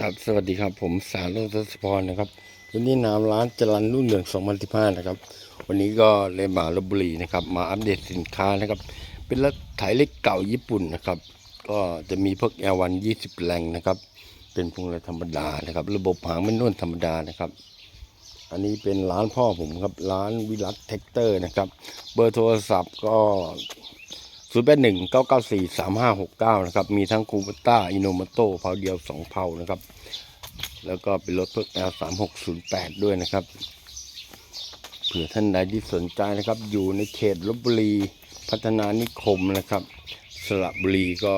ครับสวัสดีครับผมสารโรจน์ทศพรนะครับวันนี้นามร้านจรันรุ่งเรือง2015นะครับ วันนี้ก็เลยมาลบบุรีนะครับ มาอัปเดตสินค้านะครับ เป็นรถไถเล็กเก่าญี่ปุ่นนะครับ ก็จะมีพวก L1 20แรงนะครับ เป็นพวงมาลัยธรรมดานะครับ ระบบหางไม่นุ่นธรรมดานะครับ อันนี้เป็นร้านพ่อผมครับร้านวิรัตแท็กเตอร์นะครับ เบอร์โทรศัพท์ก็ 0 8 1 9 9 4 3 5 6 9นะครับ มีทั้งคูปต้าอินโนมโต้เผาเดียว2เผานะครับ แล้วก็เป็นรถเพิก L 3 6 0 8ด้วยนะครับเผื่อท่านใดที่สนใจนะครับ อยู่ในเขตลบบุรีพัฒนานิคมนะครับ สระบุรีก็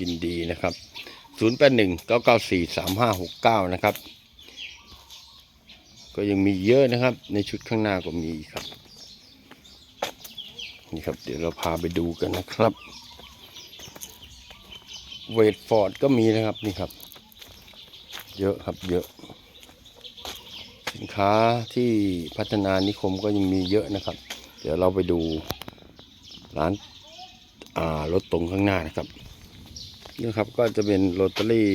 ยินดีนะครับ 0 8 1 9 9 4 3 5 6 9 นะครับ ก็ยังมีเยอะนะครับ ในชุดข้างหน้าก็มีครับ นี่ครับ เดี๋ยวเราพาไปดูกันนะครับ เวทฟอร์ดก็มีนะครับนี่ครับ เยอะครับเยอะ สินค้าที่พัฒนานิคมก็ยังมีเยอะนะครับ เดี๋ยวเราไปดูร้านอ่ารถตรงข้างหน้านะครับนี่ครับก็จะเป็นโรตารี่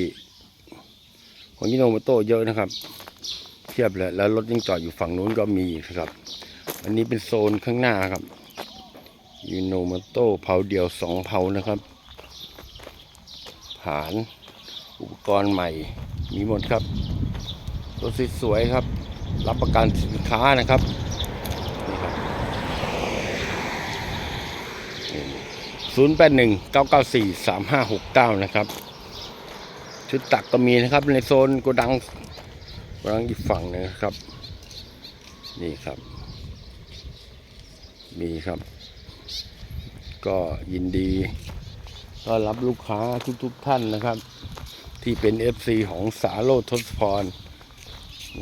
ของยิโนโมโต้เยอะนะครับเทียบเลยแล้วรถยังจอดอยู่ฝั่งนู้นก็มีครับ อันนี้เป็นโซนข้างหน้าครับ ยูโนมโต้เผาเดี่ยวสองเผานะครับ ฐานอุปกรณ์ใหม่มีหมดครับรถสวยๆครับ รับประกันสินค้านะครับนี่ครับศูนย์แปดหนึ่งเก้าเก้าสี่สามห้าหกเก้านะครับ ชุดตักก็มีนะครับ ในโซนโกดังโกดังอีกฝั่งนึงนะครับ นี่ครับ มีครับ ก็ยินดีต้อนรับลูกค้าทุกๆทท่านนะครับ ที่เป็น FC ของสาโรทศพร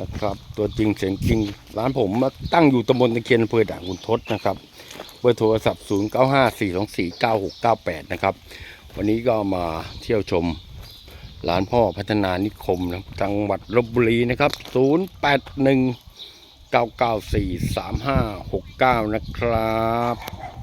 นะครับ ตัวจริงเสียงจริง ร้านผมมาตั้งอยู่ตำบลตะเคียนอำเภอด่านขุนทศนะครับเบอร์โทรศัพท์ 0 9 5 4 2 4 9 6 9 8 นะครับ วันนี้ก็มาเที่ยวชมร้านพ่อพัฒนานิคมนะจังหวัดลบบุรีนะครับ 0 8 1 9 9 4 3 5 6 9 นะครับ